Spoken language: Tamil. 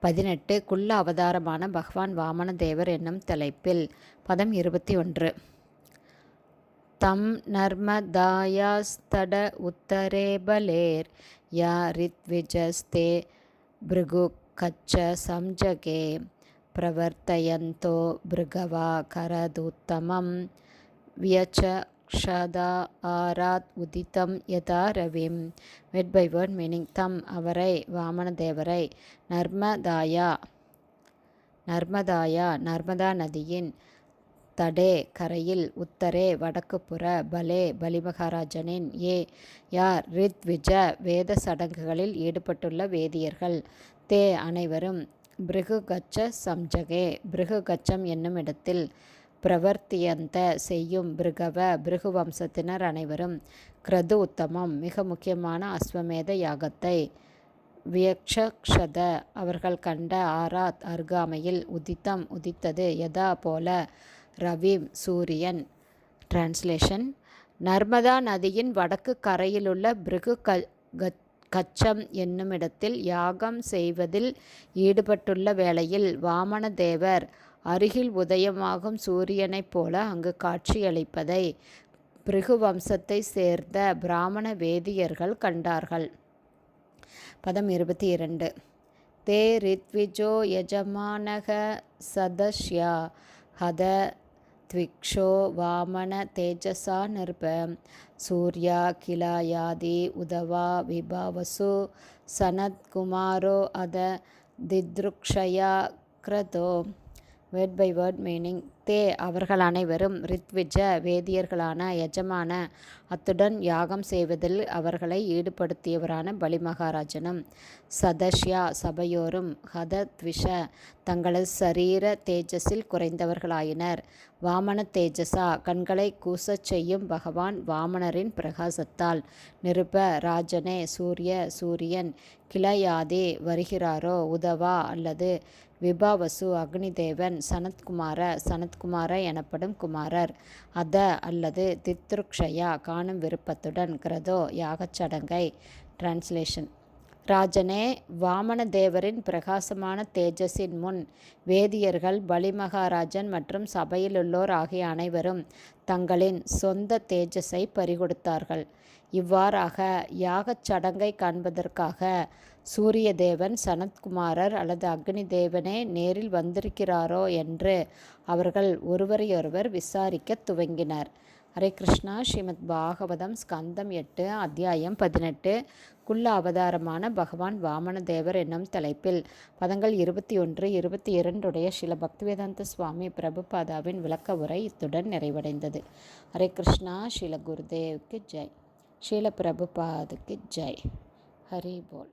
பதினெட்டு குள்ள அவதாரமான பகவான் வாமன தேவர் என்னும் தலைப்பில் பதம் இருபத்தி ஒன்று. தம் நர்மதாயாஸ்தட உத்தரேபலேர் யா ரித்விஜஸ்தே பிருகு கச்ச சம்ஜகே பிரவர்த்தயந்தோ பிருகவா கரதுத்தமம் வியச்ச க்ஷதா ஆராத் உதித்தம் யதா ரவிம். வெட் பை வேர்ட் மீனிங் தம் அவரை வாமனதேவரை நர்மதாயா நர்மதாயா நர்மதா நதியின் தடே கரையில் உத்தரே வடக்குப்புற பலே பலிமகாராஜனின் ஏ. யார் ரித்விஜ வேத சடங்குகளில் ஈடுபட்டுள்ள வேதியர்கள். தே அனைவரும் பிருகுகச்ச சம்ஜகே பிருகுகச்சம் என்னும் இடத்தில் பிரவர்த்தியந்த செய்யும் பிருகவ பிருகு வம்சத்தினர் அனைவரும் கிரது உத்தமம். மிக முக்கியமான அஸ்வமேத யாகத்தை வியக்ஷத அவர்கள் கண்ட ஆராத் அருகாமையில் உதித்தம் உதித்தது. யதா போல ரவிம் சூரியன். டிரான்ஸ்லேஷன் நர்மதா நதியின் வடக்கு கரையிலுள்ள பிருகு க கச்சம் என்னுமிடத்தில் யாகம் செய்வதில் ஈடுபட்டுள்ள வேளையில் வாமன தேவர் அருகில் உதயமாகும் சூரியனைப் போல அங்கு காட்சியளிப்பதை பிருகு வம்சத்தை சேர்ந்த பிராமண வேதியர்கள் கண்டார்கள். பதம் இருபத்தி இரண்டு. தே ரித்விஜோ யஜமானக சதஷ்யா ஹத த்விக்ஷோ வாமன தேஜசா நிருப சூர்யா கிலாயாதி உதவா விபாவசு சனத்குமாரோ அத தித்ருக்ஷயா கிரதோ வேர்ட் பை வேர்ட் மீனிங் தே அவர்கள் அனைவரும் ரித்விஜ வேதியர்களான எஜமான அத்துடன் யாகம் செய்வதில் அவர்களை ஈடுபடுத்தியவரான பலிமகாராஜனும் சதஷ்யா சபையோரும் ஹதத்விஷ தங்களது சரீர தேஜஸில் குறைந்தவர்களாயினர். வாமன தேஜசா கண்களை கூசச் செய்யும் பகவான் வாமனரின் பிரகாசத்தால் நிருப ராஜனே சூரிய சூரியன் கிளையாதே வருகிறாரோ உதவா அல்லது விபாவசு அக்னிதேவன் சனத்குமார சனத் சனத்குமார எனப்படும் குமாரர். அத அல்லது தித்ருக்ஷயா காணும் விருப்பத்துடன் கிரதோ யாகச்சடங்கை டிரான்ஸ்லேஷன் ராஜனே வாமனதேவரின் பிரகாசமான தேஜஸின் முன் வேதியர்கள் பலிமகாராஜன் மற்றும் சபையிலுள்ளோர் ஆகிய அனைவரும் தங்களின் சொந்த தேஜஸை பறிகொடுத்தார்கள். இவ்வாறாக யாகச் சடங்கை காண்பதற்காக சூரியதேவன் சனத்குமாரர் அல்லது அக்னி தேவனே நேரில் வந்திருக்கிறாரோ என்று அவர்கள் ஒருவரையொருவர் விசாரிக்க துவங்கினர். ஹரே கிருஷ்ணா. ஸ்ரீமத் பாகவதம் ஸ்கந்தம் எட்டு அத்தியாயம் பதினெட்டு. குள்ள அவதாரமான பகவான் வாமன தேவர் என்னும் தலைப்பில் பதங்கள் இருபத்தி ஒன்று இருபத்தி இரண்டுடைய சில பக்திவேதாந்த சுவாமி பிரபுபாதாவின் விளக்க உரை இத்துடன் நிறைவடைந்தது. ஹரே கிருஷ்ணா. ஸ்ரீல குருதேவுக்கு ஜெய். ஸ்ரீல பிரபுபாதுக்கு ஜெய். ஹரி போல்.